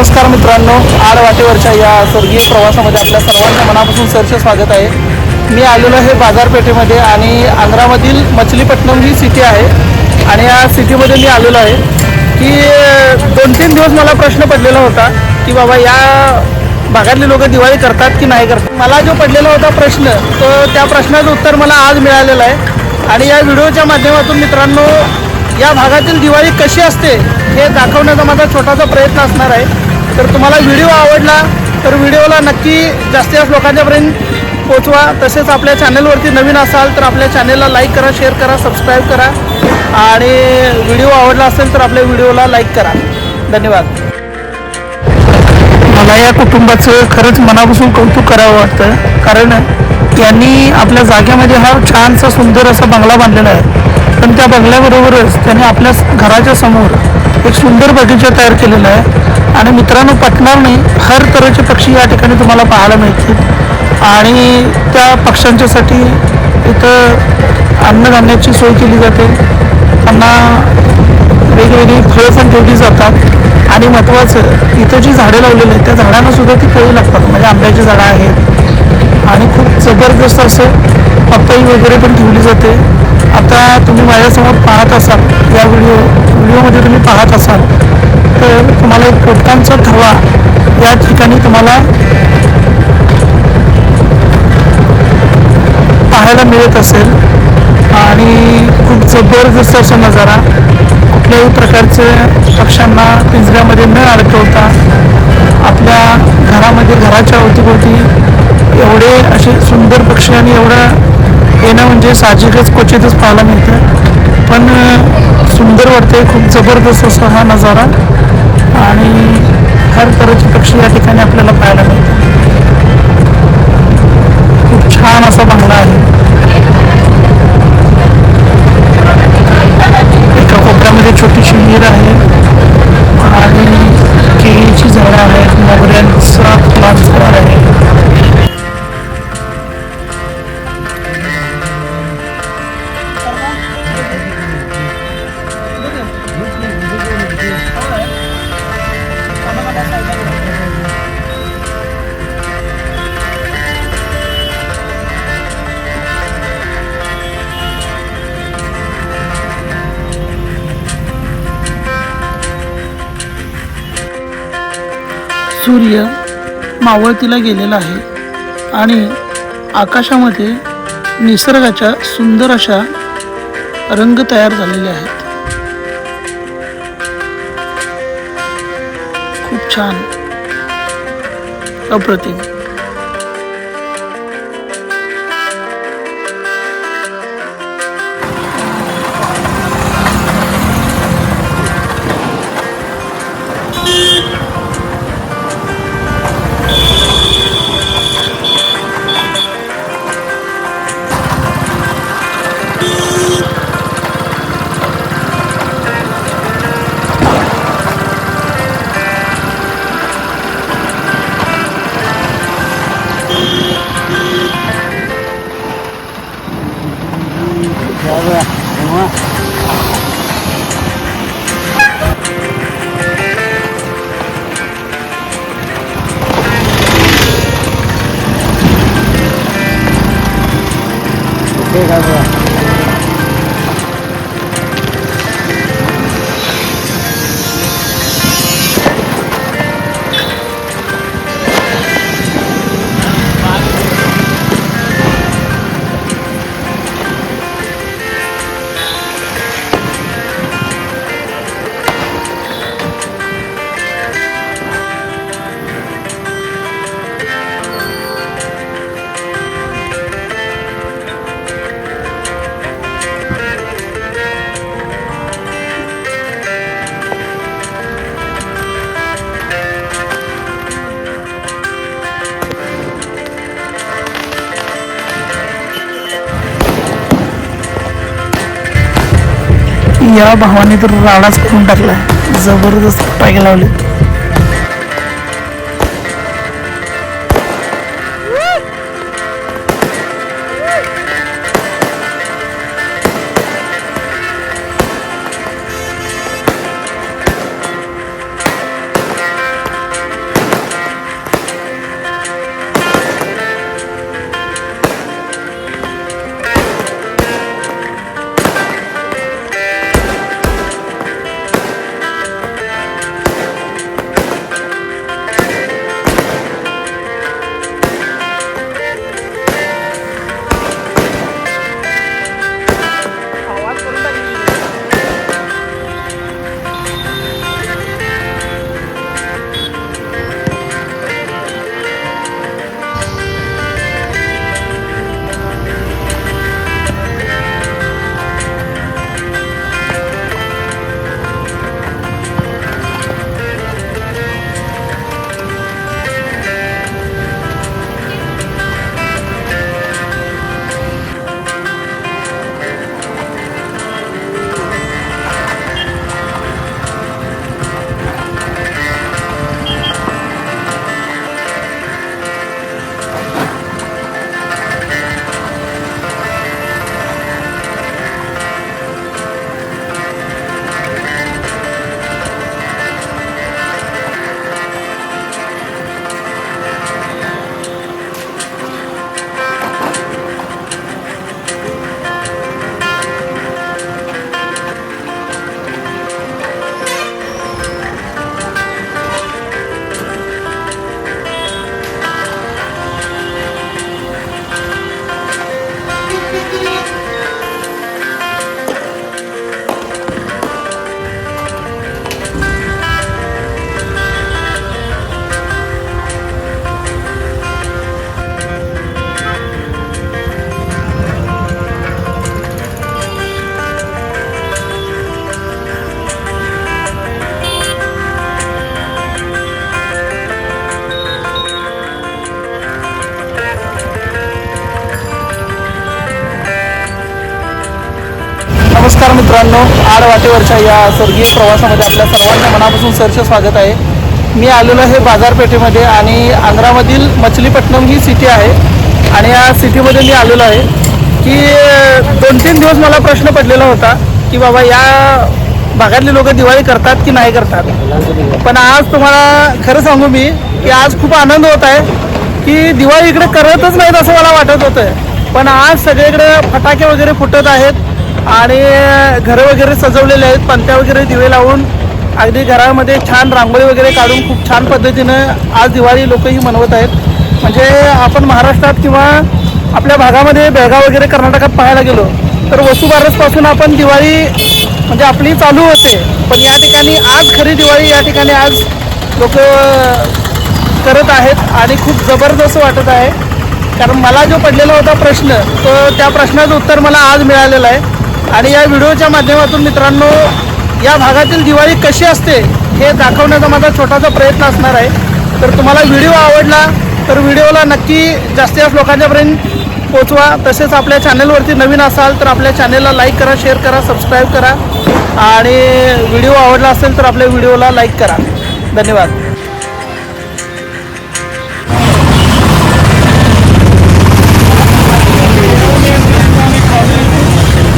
नमस्कार मित्रांनो आड वाटेवरच्या या स्वर्गीय प्रवासामध्ये आपल्या सर्वांच्या मनापासून सरचे स्वागत आहे. मी आलेलो आहे बाजारपेठेमध्ये आणि आंध्रामधील मछलीपट्टणम ही सिटी आहे. आणि या सिटीमध्ये मी आलेलो आहे की दोन तीन दिवस मला प्रश्न पडलेला होता की बाबा या भागातले लोक दिवाळी करतात की नाही करतात? मला जो पडलेला होता प्रश्न तो त्या प्रश्नाचं उत्तर मला आज मिळालेलं आहे. आणि या व्हिडिओच्या माध्यमातून मित्रांनो या भागातील दिवाळी कशी असते हे दाखवण्याचा माझा छोटासा प्रयत्न असणार आहे. तर तुम्हाला व्हिडिओ आवडला तर व्हिडिओला नक्की जास्तीत जास्त लोकांच्यापर्यंत पोचवा तसेच आपल्या चॅनलवरती नवीन असाल तर आपल्या चॅनलला लाईक करा शेअर करा सबस्क्राईब करा. आणि व्हिडिओ आवडला असेल तर आपल्या व्हिडिओला लाईक करा. धन्यवाद. मला या कुटुंबाचं खरंच मनापासून कौतुक करावं वाटतं कारण यांनी आपल्या जागेमध्ये हा छानसा सुंदर असा बंगला बांधलेला आहे. पण त्या बंगल्याबरोबरच त्यांनी आपल्या घराच्या समोर एक सुंदर बगीचा तयार केलेला आहे. आणि मित्रांनो पटणार नाही हर तऱ्हेचे पक्षी या ठिकाणी तुम्हाला पाहायला मिळतील. आणि त्या पक्ष्यांच्यासाठी इथं अन्नधान्याची सोय केली जाते. त्यांना वेगवेगळी फळं पण ठेवली जातात. आणि महत्त्वाचं इथं जी झाडे लावलेली आहेत त्या झाडांना सुद्धा ती फळी लागतात. म्हणजे आंब्याची झाडं आहेत. आणि खूप जबरदस्त असं पपई वगैरे पण ठेवली जाते. आता तुम्ही माझ्यासमोर पाहत असाल या व्हिडिओ व्हिडिओमध्ये तुम्ही पाहत असाल तर तुम्हाला एक पोटांचा थवा या ठिकाणी तुम्हाला पाहायला मिळत असेल. आणि खूप जबरदस्त असा नजारा. कुठल्याही प्रकारचे पक्ष्यांना पिंजऱ्यामध्ये न अडकवता आपल्या घरामध्ये घराच्या अवतीभोवती एवढे असे सुंदर पक्षी आणि एवढं येणं म्हणजे साहजिकच क्वचितच पाहायला मिळतं पण सुंदर वाटते खूप जबरदस्त असा हा नजारा. आणि हर तऱ्हेचे पक्षी या ठिकाणी आपल्याला पाहायला मिळतात. खूप छान असा बंगला आहे. एका कोपऱ्यामध्ये छोटीशी विहीर आहे. आणि केळीची झाडं आहेत. मोगऱ्यांचा फुलांचा आहे. सूर्य मावळतीला गेलेला आहे आणि आकाशामध्ये निसर्गाच्या सुंदर अशा रंग तयार झालेले आहेत. खूप छान अप्रतिम. ঠিক আছে या भावाने तर राडाच करून टाकला जबरदस्त पाय लावले नमस्कार मित्रांनो आड वाटेवरच्या या स्वर्गीय प्रवासामध्ये आपल्या सर्वांना मनापासून सरचे स्वागत आहे. मी आलेलो आहे बाजारपेठेमध्ये आणि आंध्रामधील मछलीपट्टणम ही सिटी आहे. आणि या सिटीमध्ये मी आलेलो आहे की दोन तीन दिवस मला प्रश्न पडलेला होता की बाबा या भागातले लोक दिवाळी करतात की नाही करतात? पण आज तुम्हाला खरं सांगू मी की आज खूप आनंद होत आहे की दिवाळी इकडे करतच नाहीत असं मला वाटत होतं पण आज सगळीकडे फटाके वगैरे फुटत आहेत. आणि घरं वगैरे सजवलेले आहेत. पंत्या वगैरे दिवे लावून अगदी घरामध्ये छान रांगोळी वगैरे काढून खूप छान पद्धतीनं आज दिवाळी लोकही मनवत आहेत. म्हणजे आपण महाराष्ट्रात किंवा आपल्या भागामध्ये बेळगाव वगैरे कर्नाटकात पाहायला गेलो तर वसुबारसपासून आपण दिवाळी म्हणजे आपली चालू होते. पण या ठिकाणी आज खरी दिवाळी या ठिकाणी आज लोक करत आहेत आणि खूप जबरदस्त वाटत आहे. कारण मला जो पडलेला होता प्रश्न तो त्या प्रश्नाचं उत्तर मला आज मिळालेलं आहे. आणि या व्हिडिओच्या माध्यमातून मित्रांनो या भागातील दिवाळी कशी असते हे दाखवण्याचा माझा छोटासा प्रयत्न असणार आहे. तर तुम्हाला व्हिडिओ आवडला तर व्हिडिओला नक्की जास्तीत जास्त लोकांच्यापर्यंत पोचवा. तसेच आपल्या चॅनलवरती नवीन असाल तर आपल्या चॅनलला लाईक करा शेअर करा सबस्क्राईब करा. आणि व्हिडिओ आवडला असेल तर आपल्या व्हिडिओला लाईक करा. धन्यवाद.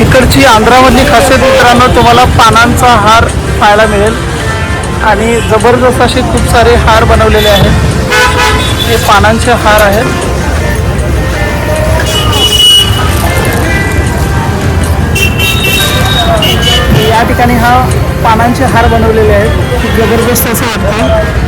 इकडची आंध्रामधली खासियत मित्रांनो तुम्हाला पानांचा हार पाहायला मिळेल. आणि जबरदस्त असे खूप सारे हार बनवलेले आहेत. हे पानांचे हार आहेत. या ठिकाणी हा पानांचे हार बनवलेले आहेत. खूप जबरदस्त असं वाटतं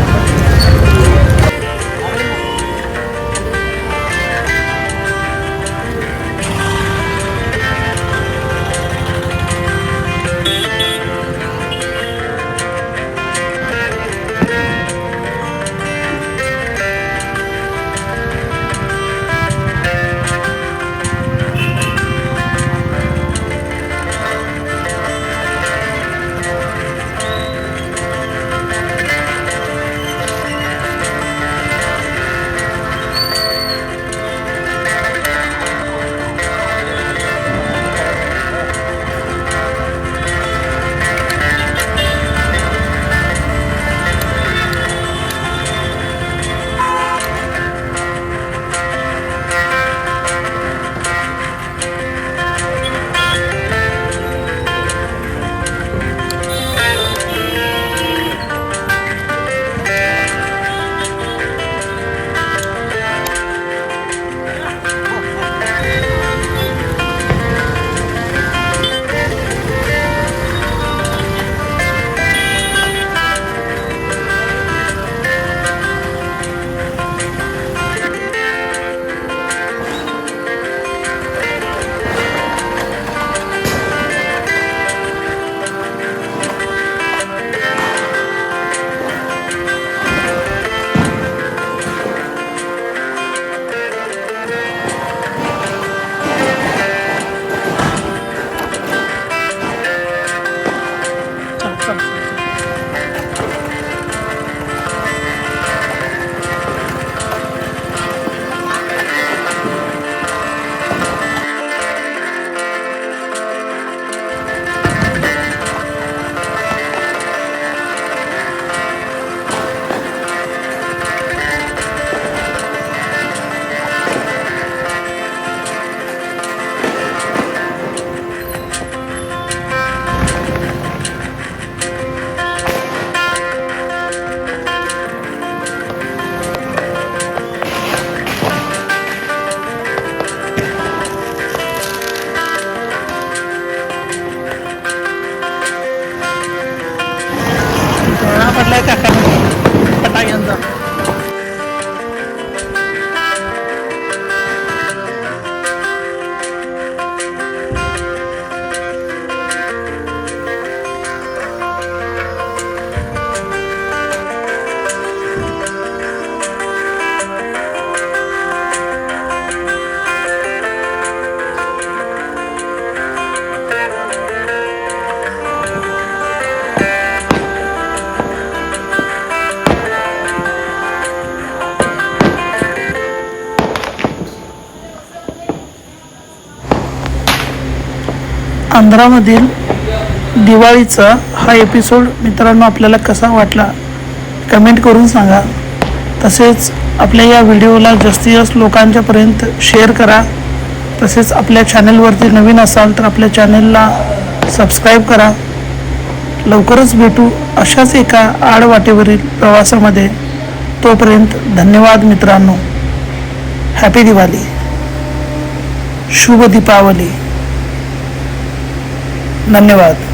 पंधरामधील दिवाळीचा हा एपिसोड मित्रांनो आपल्याला कसा वाटला कमेंट करून सांगा. तसेच आपल्या या व्हिडिओला जास्तीत जास्त लोकांच्यापर्यंत शेअर करा. तसेच आपल्या चॅनलवरती नवीन असाल तर आपल्या चॅनलला सबस्क्राईब करा. लवकरच भेटू अशाच एका आडवाटेवरील प्रवासामध्ये. तोपर्यंत धन्यवाद मित्रांनो. हॅपी दिवाळी शुभ दीपावली. धन्यवाद.